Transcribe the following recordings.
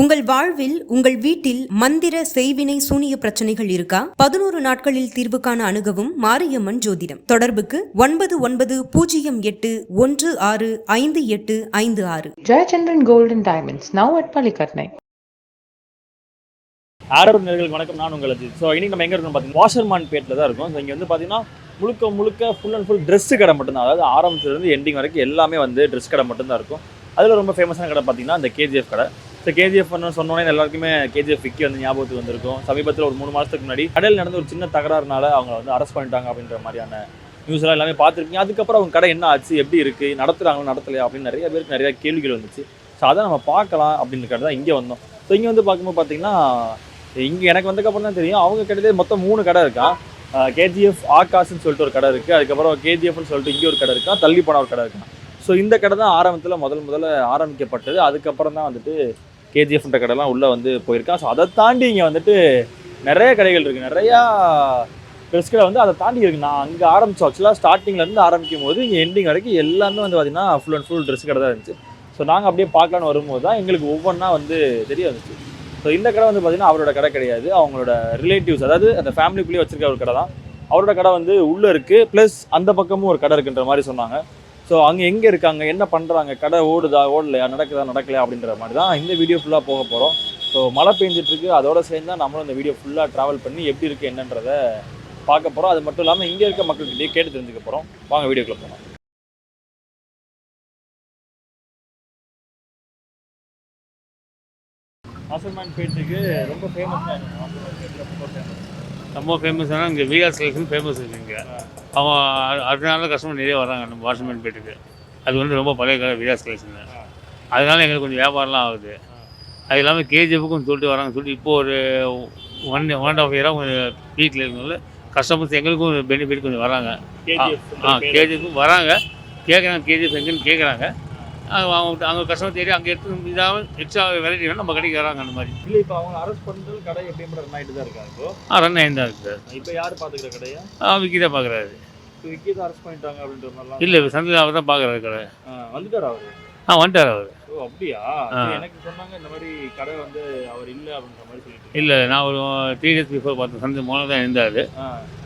உங்கள் வாழ்வில் உங்கள் வீட்டில் மந்திர செய்வினை சூனிய பிரச்சனைகள் இருக்கா? பதினோரு நாட்களில் தீர்வு காண அணுகவும் மாரியம்மன் ஜோதிடம். தொடர்புக்கு ஒன்பது ஒன்பது பூஜ்ஜியம் எட்டு ஒன்று ஆறு ஐந்து எட்டு ஐந்து ஆறு. Gold and Diamonds, now at Palikatnai. ஆரோர் நேர்களுக்கு வணக்கம். நான் உங்கள் அஜித் ஸோ இன்னைக்கு நம்ம எங்கே இருக்கோம் பார்த்தீங்கன்னா வாஷர்மான் பேட்டில் தான் இருக்கும். ஸோ இங்கே வந்து பார்த்தீங்கன்னா முழுக்க முழுக்க ஃபுல் அண்ட் ஃபுல் ட்ரெஸ் கடை மட்டும்தான். அதாவது ஆரம்பத்துலேருந்து எண்டிங் வரைக்கும் எல்லாமே வந்து ட்ரெஸ் கடை மட்டும்தான் இருக்கும். அதில் ரொம்ப ஃபேமஸான கடை பார்த்தீங்கன்னா இந்த கேஜிஎஃப் கடை. ஸோ கேஜிஎஃப் சொன்னோன்னே எல்லாருக்குமே கேஜிஎஃப் விக்கி வந்து ஞாபகத்துக்கு வந்திருக்கும். சமீபத்தில் ஒரு மூணு மாதத்துக்கு முன்னாடி கடையில் நடந்த ஒரு சின்ன தகராறுனால அவங்க வந்து அரெஸ்ட் பண்ணிட்டாங்க அப்படின்ற மாதிரியான நியூஸ்லாம் எல்லாமே பார்த்துருக்கீங்க அதுக்கப்புறம் அவங்க கடை என்ன ஆச்சு எப்படி இருக்குது நடத்துகிறாங்களோ நடத்தலையா அப்படின்னு நிறைய பேருக்கு நிறைய கேள்விகள் வந்துச்சு. ஸோ அதை நம்ம பார்க்கலாம் அப்படின்னு கடை தான் இங்கே வந்தோம். ஸோ இங்கே வந்து பார்க்கும்போது பார்த்தீங்கன்னா இங்கே எனக்கு வந்ததுக்கப்புறம் தான் தெரியும். அவங்க கிட்டத்தட்ட மொத்தம் மூணு கடை இருக்கா? கேஜிஎஃப் ஆகாஷ்னு சொல்லிட்டு ஒரு கடை இருக்குது அதுக்கப்புறம் கேஜிஎஃப்னு சொல்லிட்டு இங்கே ஒரு கடை இருக்கா? தள்ளி போன ஒரு கடை இருக்கா? ஸோ இந்த கடை தான் ஆரம்பத்தில் முதல் முதல்ல ஆரம்பிக்கப்பட்டது. அதுக்கப்புறம் தான் வந்துட்டு கேஜிஎஃப்ன்ற கடைலாம் உள்ளே வந்து போயிருக்கேன் ஸோ அதை தாண்டி இங்கே வந்துட்டு நிறைய கடைகள் இருக்குது நிறையா ட்ரெஸ் கடை வந்து அதை தாண்டி இருக்குது நான் அங்கே ஆரம்பித்தோம் ஆக்சுவலாக ஸ்டார்டிங்லேருந்து ஆரம்பிக்கும் போது இங்கே எண்டிங் வரைக்கும் எல்லாமே வந்து பார்த்திங்கன்னா ஃபுல் அண்ட் ஃபுல் ட்ரெஸ் கடை தான் இருந்துச்சு. ஸோ நாங்கள் அப்படியே பார்க்கலான்னு வரும்போது தான் எங்களுக்கு ஒவ்வொன்றா வந்து தெரிய வந்துச்சு. ஸோ இந்த கடை வந்து பார்த்திங்கன்னா அவரோட கடை கிடையாது. அவங்களோட ரிலேட்டிவ்ஸ் அதாவது அந்த ஃபேமிலிக்குள்ளேயே வச்சுருக்க ஒரு கடை தான் அவரோட கடை வந்து உள்ளே இருக்குது ப்ளஸ் அந்த பக்கமும் ஒரு கடை இருக்குன்ற மாதிரி சொன்னாங்க. ஸோ அங்கே எங்கே இருக்காங்க? என்ன பண்ணுறாங்க கடை ஓடுதா? ஓடலையா? நடக்குதா? நடக்கலையா? அப்படின்ற மாதிரி தான் இந்த வீடியோ ஃபுல்லாக போக போகிறோம் ஸோ மழை பெஞ்சிட்டு இருக்கு அதோட சேர்ந்து தான் நம்மளும் இந்த வீடியோ ஃபுல்லாக ட்ராவல் பண்ணி எப்படி இருக்குது என்னன்றதை பார்க்க போகிறோம் அது மட்டும் இல்லாமல் இங்கே இருக்க மக்கள்கிட்டயே கேட்டு தெரிஞ்சுக்க போகிறோம் வாங்க வீடியோக்குள்ள போகலாம் ஆசர்மான் பேட்டுக்கு ரொம்ப ஃபேமஸ் ரொம்ப ஃபேமஸ் ரொம்ப ஃபேமஸான இங்கே விஆர் செலெக்ஷன் ஃபேமஸ் இருக்குது இங்கே அவன் அ- அதனால கஸ்டமர் நிறைய வராங்க நம்ம வாஷர்மேன் பேட்டுக்கு. அது வந்து ரொம்ப பழைய கடை விஆர் செலெக்ஷன் அதனால எங்களுக்கு கொஞ்சம் வியாபாரம்லாம் ஆகுது. அது இல்லாமல் கேஜிஎஃப்க்கும் சொல்லிட்டு வராங்க. சொல்லிட்டு இப்போ ஒரு ஒன் ஒன் அண்ட் ஆஃப் இயராக கொஞ்சம் வீட்டில் இருக்கனால கஸ்டமர்ஸ் எங்களுக்கும் பெனிஃபிட் கொஞ்சம் வராங்க. ஆ கேஜிஎஃப்க்கும் வராங்க. கேட்குறாங்க கேஜிஎஃப் எங்கேன்னு கேட்குறாங்க அவங்க அவங்க கஸ்டமர் தேடி அங்கே எடுத்து இதாக எக்ஸ்ட்ரா வெரைட்டி வேணும் நம்ம கடைக்கு வராங்க அந்த மாதிரி. இல்லை இப்போ அவங்க அரெஸ்ட் பண்ணுறது கடை எப்பயும் கூட ரன் ஆகிட்டு தான் இருக்காங்க ஆ ரன் ஆயிருந்தா இருக்குது இப்போ யார் பார்த்துக்கிற கடையா? விக்கி தான் பார்க்குறாரு இப்போ விக்கி தான் அரெஸ்ட் பண்ணிட்டாங்க அப்படின்ற மாதிரிலாம். இல்லை சந்தையில் அவர் தான் பார்க்குறாரு கடை. வந்துட்டாரா அவரு? ஆ வந்துட்டார் அவர். ஓ அப்படியா? எனக்கு சொன்னாங்க இந்த மாதிரி கடை வந்து அவர் இல்லை அப்படின்ற மாதிரி சொல்லிட்டு இல்லை நான் ஒரு த்ரீ டேஸ் பிஃபோர் பார்த்தேன். சந்தை மூலம் தான் இருந்தார்.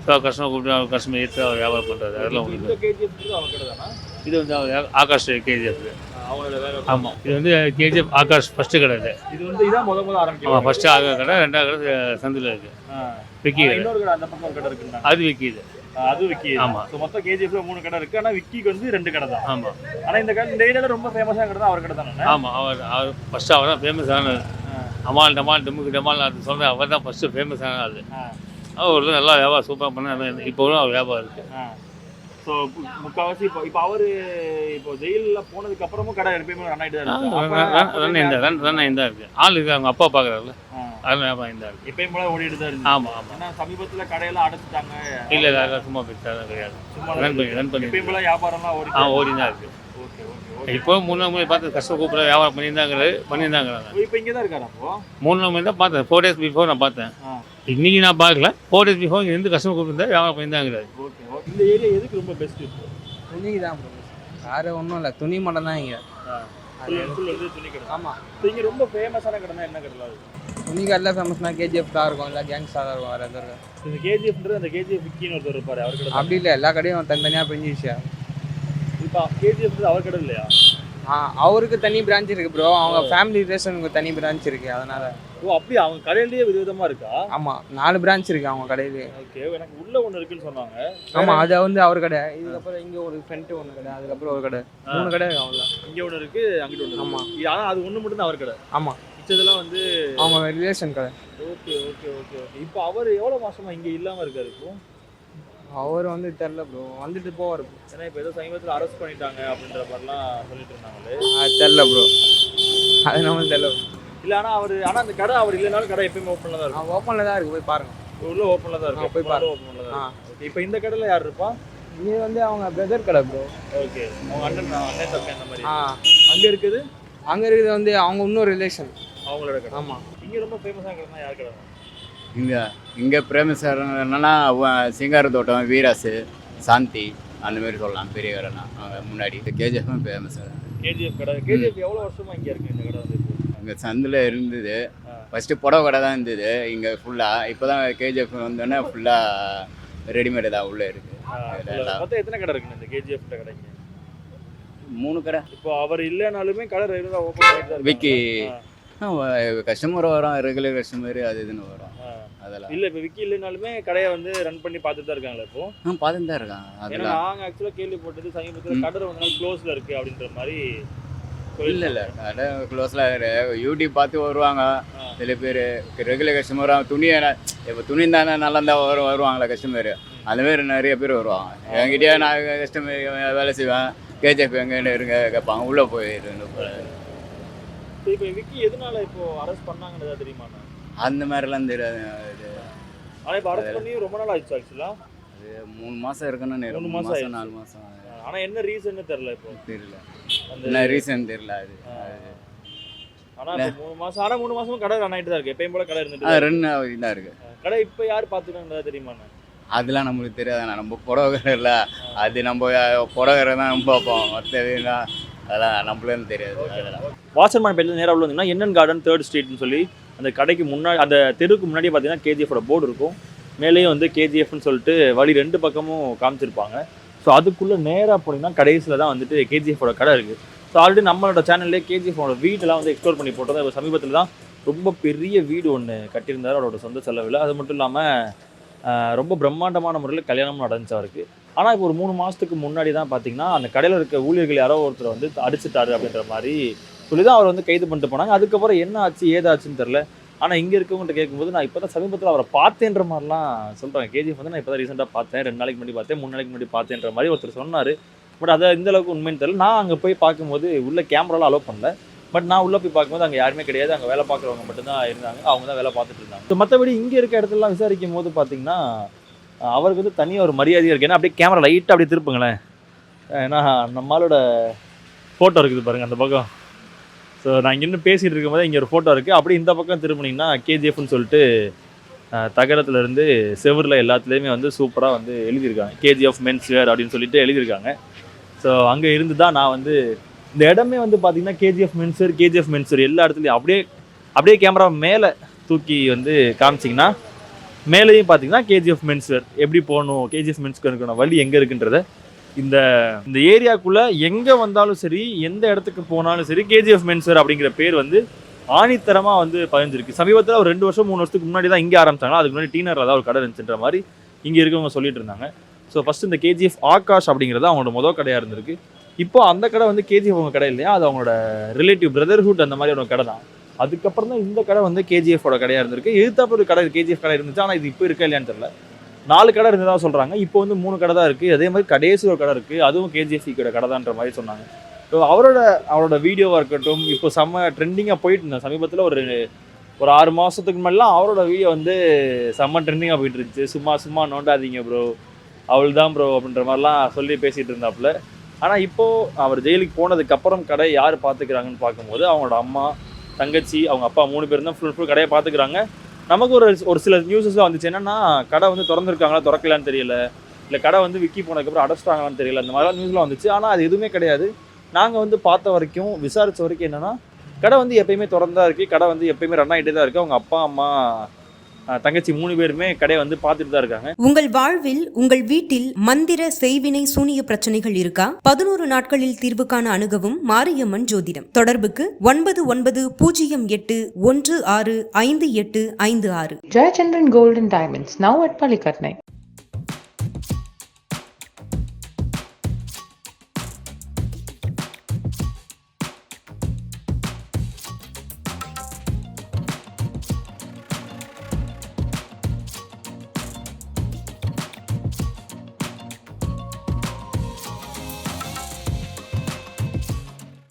ஸோ கஸ்டமர் கூப்பிட்டு அவர் கஸ்டமர் ஏற்று அவர் வியாபாரம் பண்ணுறாரு அதெல்லாம் இப்போ உங்களுக்கு இந்த கேஜிஎஃப் அவர் கடை தானா? இது வந்து அவர் ஆகாஷ் கேஜிஎஃப் அவங்களோட வேலை ஆமாம் இது வந்து கேஜிஎஃப் ஆகாஷ் ஃபஸ்ட்டு கடை இது. இது வந்து இதான் முத முத ஆமாம் ஆரம்பிக்கும் ஃபஸ்ட்டு ஆகா கடை ரெண்டாவது கடை சந்தில் இருக்குது விக்கி கடை இன்னொரு கடை அந்த பக்கம் ஒரு கடை இருக்குன்னா அது விக்கி இது அது விக்கி. ஆமா. ஸோ மொத்தம் கேஜிஎஃப்ல மூணு கடை இருக்கு. ஆனா விக்கிக்கு வந்து ரெண்டு கடை தான். ஆமாம் ஆனா இந்த கடை இந்த ஏரியால ரொம்ப ஃபேமஸான கடை தான் அவர் கடை தானே? ஆமாம் அவர் அவர் ஃபஸ்ட்டு அவர் தான் ஃபேமஸ் ஆனது அமால் டமால் டமுக்கு டமால் அது சொல்கிறேன் அவர் தான் ஃபஸ்ட்டு ஃபேமஸ் ஆன ஆள். அவர் நல்லா வியாபாரம் சூப்பராக பண்ண இப்போ கூட அவர் வியாபாரம் இருக்குது ஸோ முக்கால்வாசி இப்போ இப்போ அவரு இப்போ ஜெயிலில் போனதுக்கு அப்புறமும் கடை எப்பயுமே ரன் ஆகிட்டு தான் இருக்கு. ரன் இந்த ரன் தான் இருக்கு. ஆள் இருக்கு அவங்க அப்பா பார்க்குறாருல. அது வியாபாரம் தான் எப்பயும் போல ஓடிட்டு தான் இருக்கு ஆமாம் ஆமாம் சமீபத்துல கடையெல்லாம் அடைச்சிட்டாங்க. இல்லை இல்லை அதெல்லாம் சும்மா பெருசாக கிடையாது. சும்மா ரன் பண்ணி ரன் பண்ணி. எப்பயும் போல வியாபாரம்லாம் ஓடி ஆ ஓடி தான் இருக்கு. Okay okay okay. இப்போ மூணு நாள் பார்த்து கஷ்டம் கூப்பிட வியாபாரம் பண்ணியிருந்தாங்கிறது பண்ணியிருந்தாங்கிறாங்க இப்போ இங்கே தான் இருக்காரு அப்போ? மூணு நாள் முன்னாடி தான் பார்த்தேன். ஃபோர் டேஸ் பிஃபோர் நான் பார்த்தேன். இன்னைக்கு நான் பார்க்கல. ஃபோர் டேஸ் பிஃபோர் இங்கே இருந்து கூப்பிட்டு வியாபாரம் பண்ணியிருந்தாங்கிறாரு ஓகே இந்த ஏரியா எதுக்கு ரொம்ப பெஸ்ட் இப்போ துணி தான் வேறு ஒன்றும் இல்லை. துணி மட்டும் தான் இங்கே. கடை ஆமாம் இங்கே ரொம்ப ஃபேமஸான கடைனா என்ன கடை துணி கடையில் ஃபேமஸ்னா கேஜிஎஃப் தான் இருக்கும். இல்லை கேங்ஸ்டாக தான் இருக்கும் வேறு எதுவும் இருக்காது. இந்த கேஜிஎஃப்ன்றது அந்த கேஜிஎஃப் விக்கின்னு ஒருத்தர் இருப்பாரு அவர் கடை அப்படி இல்லை எல்லா கடையும் தனித்தனியாக பிரிஞ்சிச்சு இப்போ கேஜிஎஃப் அவர் கடை இல்லையா? ஆ அவருக்கு தனி பிரான்ச் இருக்குது ப்ரோ அவங்க ஃபேமிலி ரிலேஷனுக்கு தனி பிரான்ச் இருக்குது அதனால். ஓ அப்படியா? அவங்க கடையிலேயே விதவிதமா இருக்கா? ஆமாம் நாலு பிரான்ச் இருக்குது அவங்க கடையிலே ஓகே எனக்கு உள்ள ஒன்று இருக்குன்னு சொன்னாங்க. ஆமாம் அது வந்து அவர் கடை. இதுக்கப்புறம் இங்கே ஒரு ஃப்ரண்ட்டு ஒன்று கடை அதுக்கப்புறம் ஒரு கடை. மூணு கடை இருக்கு அவ்வளோ இங்க ஒன்று இருக்கு அங்கிட்டு ஒன்று ஆமா. இருக்கு அது ஒன்று மட்டும் தான் அவர் கடை. ஆமாம் மிச்சதெல்லாம் வந்து அவங்க ரிலேஷன் கடை ஓகே ஓகே ஓகே ஓகே. இப்போ அவர் எவ்வளவு மாசமா இங்க இல்லாம இருக்காரு இப்போ? அவர் வந்து தெரில ப்ரோ வந்துட்டு போவார். ஏன்னா இப்போ ஏதோ சமீபத்தில் அரெஸ்ட் பண்ணிட்டாங்க அப்படின்ற மாதிரிலாம் சொல்லிட்டு இருந்தாங்களே. அது தெரில ப்ரோ அது நம்மளுக்கு தெரில இல்ல ஆனா அவர் ஆனா அந்த கடை அவர் இல்லைனாலும் கடை எப்பயுமே ஓப்பன்ல தான் இருக்கும். ஓப்பனில் தான் இருக்குது போய் பாருங்கள் உள்ள ஓப்பன்ல தான் இருக்கும் போய் பாரு. ஓப்பன்ல தான் இப்போ இந்த கடையில யார் இருப்பா? இது வந்து அவங்க பிரதர் கடை ப்ரோ ஓகே அவங்க அண்ணன் அண்ணன் தம்பி அந்த மாதிரி. ஆ. அங்க இருக்குது? அங்கே இருக்கிறது வந்து அவங்க இன்னொரு ரிலேஷன் அவங்களோட கடை ஆமாம் இங்க ரொம்ப ஃபேமஸான கடைனா யார் கடை இங்கே இங்கே பிரேமஸ் என்னன்னா சிங்கார தோட்டம் வீராசு சாந்தி அந்த மாதிரி சொல்லலாம். பெரிய கடைனா அவங்க முன்னாடி. கேஜிஎஃப்பும் ஃபேமஸ் கேஜிஎஃப் கடை கேஜிஎஃப் எவ்வளவு வருஷமா இங்க இருக்கு இந்த கடை வந்து இங்கே சந்தில் இருந்தது. ஃபஸ்ட்டு புடவை கடை தான் இருந்தது. இங்கே ஃபுல்லாக இப்போ தான் கேஜிஎஃப் வந்தோடனே ஃபுல்லாக ரெடிமேடு தான் உள்ளே இருக்குது மொத்தம் எத்தனை கடை இருக்குங்க இந்த கேஜிஎஃப் கடைங்க? மூணு கடை. இப்போ அவர் இல்லைனாலுமே கடை ரெகுலராக ஓப்பன் விக்கி. கஸ்டமர் வரும் ரெகுலர் கஸ்டமர் அது இதுன்னு வரும். அதெல்லாம். இல்ல இப்போ விக்கி இல்லைனாலுமே கடையை வந்து ரன் பண்ணி பார்த்துட்டு தான் இருக்காங்களா இப்போ? ஆ பார்த்துட்டு தான் இருக்கான் ஏன்னா அதெல்லாம் நாங்க ஆக்சுவலாக கேள்விப்பட்டது சமீபத்தில். கடை ரொம்ப நாள் க்ளோஸ்ல இருக்கு அப்படின்ற மாதிரி இல்லை இல்லை. கடை க்ளோஸில் யூடியூப் பார்த்து வருவாங்க. சில பேர் ரெகுலர் கஸ்டமராக துணியை இப்போ துணி தானே நல்லா இருந்தால் வரும் வருவாங்களா கஸ்டமர் அந்த மாதிரி நிறைய பேர் வருவாங்க. என்கிட்டயே நான் கஸ்டமர் வேலை செய்வேன். கேஜிஎஃப் எங்கன்னு இருங்க கேட்பாங்க. உள்ளே போயிருந்து இப்போ விக்கி எதனால இப்போ அரெஸ்ட் பண்ணாங்கன்னு தெரியுமாண்ணா அந்த மாதிரிலாம் தெரியாது. இது ஆனா இப்போ அரெஸ்ட் பண்ணி ரொம்ப நாள் ஆயிடுச்சு ஆக்சுவலா அது மூணு மாதம் இருக்குன்னு. மூணு மாசம் மாதம். நாலு மாதம் ஆனா என்ன ரீசன்னு தெரியல இப்போ. தெரியல. என்ன ரீசன் தெரியல அது. ஆ. அது. ஆனா இப்போ மூணு மாசம் ஆனா மூணு மாசமும் கடை ரன் ஆயிட்டு தான் இருக்கு. எப்பயும் போல கடை இருந்துட்டு இருக்கு. ரெண்டு இதாக இருக்குது கடை இப்போ யார் பார்த்துக்காங்க தெரியுமாண்ணா அதெல்லாம் நம்மளுக்கு தெரியாதுண்ணா நம்ம புடவை இல்லை அது நம்ம புடவை தான் நம்ம பார்ப்போம். மற்றதுலாம் அதெல்லாம் நம்மளேன்னு தெரியாது. அதெல்லாம். வாசர்மான் பேட்டில் நேராக உள்ள வந்தீங்கன்னா கார்டன் தேர்ட் ஸ்ட்ரீட்னு சொல்லி அந்த கடைக்கு முன்னாடி அந்த தெருவுக்கு முன்னாடி பார்த்தீங்கன்னா கேஜிஎஃபோட போர்டு இருக்கும். மேலேயும் வந்து கேஜிஎஃப்னு சொல்லிட்டு வழி ரெண்டு பக்கமும் காமிச்சிருப்பாங்க. ஸோ அதுக்குள்ளே நேராக போனீங்கன்னா கடைசியில் தான் வந்துட்டு கேஜிஎஃபோட கடை இருக்குது ஸோ ஆல்ரெடி நம்மளோட சேனல்லே கேஜிஎஃபோட வீடெல்லாம் வந்து எக்ஸ்ப்ளோர் பண்ணி போட்டோம் இப்போ சமீபத்தில் தான் ரொம்ப பெரிய வீடு ஒன்று கட்டியிருந்தார். அவரோட சொந்த செலவில். அது மட்டும் இல்லாமல் ரொம்ப பிரம்மாண்டமான முறையில் கல்யாணமும் நடந்துச்சு அவருக்கு. ஆனால் இப்போ ஒரு மூணு மாதத்துக்கு முன்னாடி தான் பார்த்தீங்கன்னா அந்த கடையில் இருக்க ஊழியர்கள் யாரோ ஒருத்தர் வந்து அடிச்சிட்டாரு அப்படின்ற மாதிரி சொல்லி தான் அவர் வந்து கைது பண்ணிட்டு போனாங்க. அதுக்கப்புறம் என்ன ஆச்சு ஏதாச்சுன்னு தெரில ஆனால் இங்கே இருக்கவங்கள்ட்ட கேட்கும்போது நான் இப்போ தான் சமீபத்தில் அவரை பார்த்தேன்ற மாதிரிலாம் சொல்கிறாங்க கேஜிஎஃப் வந்து நான் இப்போ தான் ரீசெண்டாக பார்த்தேன். ரெண்டு நாளைக்கு முன்னாடி பார்த்தேன் மூணு நாளைக்கு முன்னாடி பார்த்தேன்ற மாதிரி ஒருத்தர் சொன்னார். பட் அதை இந்த அளவுக்கு உண்மைன்னு தெரியல. நான் அங்கே போய் பார்க்கும்போது உள்ள கேமராலாம் அலோவ் பண்ணல. பட் நான் உள்ளே போய் பார்க்கும்போது அங்கே யாருமே கிடையாது. அங்கே வேலை பார்க்குறவங்க மட்டும்தான் இருந்தாங்க. அவங்க தான் வேலை பார்த்துட்டு இருந்தாங்க. மற்றபடி இங்கே இருக்க இடத்துலலாம் விசாரிக்கும் போது பார்த்தீங்கன்னா அவருக்கு வந்து தனியாக ஒரு மரியாதையாக இருக்குது ஏன்னா அப்படியே கேமரா லைட்டாக அப்படியே திருப்புங்களேன். ஏன்னா நம்மளோட ஃபோட்டோ இருக்குது பாருங்கள் அந்த பக்கம். ஸோ நான் இன்னும் பேசிகிட்டு இருக்கும்போது இங்கே ஒரு ஃபோட்டோ இருக்குது அப்படியே இந்த பக்கம் திரும்பினீங்கன்னா கேஜிஎஃப்னு சொல்லிட்டு தகரத்துலேருந்து செவரில் எல்லாத்துலேயுமே வந்து சூப்பராக வந்து எழுதியிருக்காங்க. கேஜிஎஃப் மென்ஸ் வேர் அப்படின்னு சொல்லிட்டு எழுதியிருக்காங்க. ஸோ அங்கே இருந்து தான் நான் வந்து இந்த இடமே வந்து பார்த்தீங்கன்னா கேஜிஎஃப் மென்சர் கேஜிஎஃப் மென்சர் எல்லா இடத்துலையும் அப்படியே அப்படியே கேமரா மேலே தூக்கி வந்து காமிச்சிங்கன்னா மேலேயும் பார்த்தீங்கன்னா கேஜிஎஃப் மென்ஸ்வேர் எப்படி போகணும்? கேஜிஎஃப் மென்ஸ்க்கு வழி எங்கே இருக்குன்றத இந்த இந்த ஏரியாக்குள்ளே எங்கே வந்தாலும் சரி எந்த இடத்துக்கு போனாலும் சரி கேஜிஎஃப் மென்ஸ்வேர் அப்படிங்கிற பேர் வந்து ஆணித்தரமாக வந்து பதிஞ்சிருக்கு. சமீபத்தில் ஒரு ரெண்டு வருஷம் மூணு வருஷத்துக்கு முன்னாடி தான் இங்கே ஆரம்பிச்சாங்களா அதுக்கு முன்னாடி டீனரில் தான் ஒரு கடை இருந்துச்சுன்ற மாதிரி இங்கே இருக்கவங்க சொல்லிட்டு இருந்தாங்க. ஸோ ஃபஸ்ட்டு இந்த கேஜிஎஃப் ஆகாஷ் அப்படிங்கிறது அவங்களோட முதல் கடையாக இருந்திருக்கு. இப்போ அந்த கடை வந்து கேஜிஎஃப் அவங்க கடை இல்லையா? அது அவங்களோட ரிலேட்டிவ் பிரதர்ஹுட் அந்த மாதிரி ஒரு கடை தான். அதுக்கப்புறம் தான் இந்த கடை வந்து கேஜிஎஃபோட கடையாக இருந்திருக்கு. எதிர்த்தாப்புல ஒரு கடை கேஜிஎஃப் கடை இருந்துச்சு ஆனால் இது இப்போ இருக்கா இல்லையான்னு தெரியல. நாலு கடை இருந்ததா சொல்கிறாங்க இப்போ வந்து மூணு கடை தான் இருக்குது அதே மாதிரி கடைசி ஒரு கடை இருக்குது அதுவும் கேஜிஎஃப் கடை கடை தான்ற மாதிரி சொன்னாங்க. ஸோ அவரோட அவரோட வீடியோவாக இருக்கட்டும் இப்போ செம்ம ட்ரெண்டிங்காக போயிட்டு இருந்தேன் சமீபத்தில் ஒரு ஒரு ஆறு மாதத்துக்கு முன்னாடிலாம் அவரோட வீடியோ வந்து செம்ம ட்ரெண்டிங்காக போயிட்டு இருந்துச்சு. சும்மா சும்மா நோண்டாதீங்க ப்ரோ அவள் தான் ப்ரோ அப்படின்ற மாதிரிலாம் சொல்லி பேசிகிட்டு இருந்தாப்புல. ஆனால் இப்போது அவர் ஜெயிலுக்கு போனதுக்கப்புறம் கடை யார் பார்த்துக்கிறாங்கன்னு பார்க்கும்போது அவங்களோட அம்மா தங்கச்சி அவங்க அப்பா மூணு பேர் தான் ஃபுல் ஃபுல் கடையை பார்த்துக்கிறாங்க. நமக்கு ஒரு ஒரு சில நியூஸஸ்லாம் வந்துச்சு என்னன்னா கடை வந்து திறந்துருக்காங்களா திறக்கலான்னு தெரியல. இல்லை கடை வந்து விக்கி போனதுக்கப்புறம் அடைச்சிட்டாங்களான்னு தெரியல. அந்த மாதிரிலாம் நியூஸ்லாம் வந்துச்சு. ஆனால் அது எதுவுமே கிடையாது. நாங்கள் வந்து பார்த்த வரைக்கும் விசாரித்த வரைக்கும் என்னென்னா கடை வந்து எப்பயுமே திறந்தா இருக்குது கடை வந்து எப்பயுமே ரன் ஆகிட்டே தான் இருக்குது அவங்க அப்பா அம்மா தங்கச்சி மூணு பேருமே கடையை வந்து பார்த்துட்டு தான் இருக்காங்க. உங்கள் வாழ்வில் உங்கள் வீட்டில் மந்திர செய்வினை சூனிய பிரச்சனைகள் இருக்கா? பதினோரு நாட்களில் தீர்வு காண அணுகவும் மாரியம்மன் ஜோதிடம். தொடர்புக்கு ஒன்பது ஒன்பது பூஜ்ஜியம் எட்டு ஒன்று ஆறு ஐந்து எட்டு ஐந்து ஆறு. Gold and Diamonds, now at Palikatnai.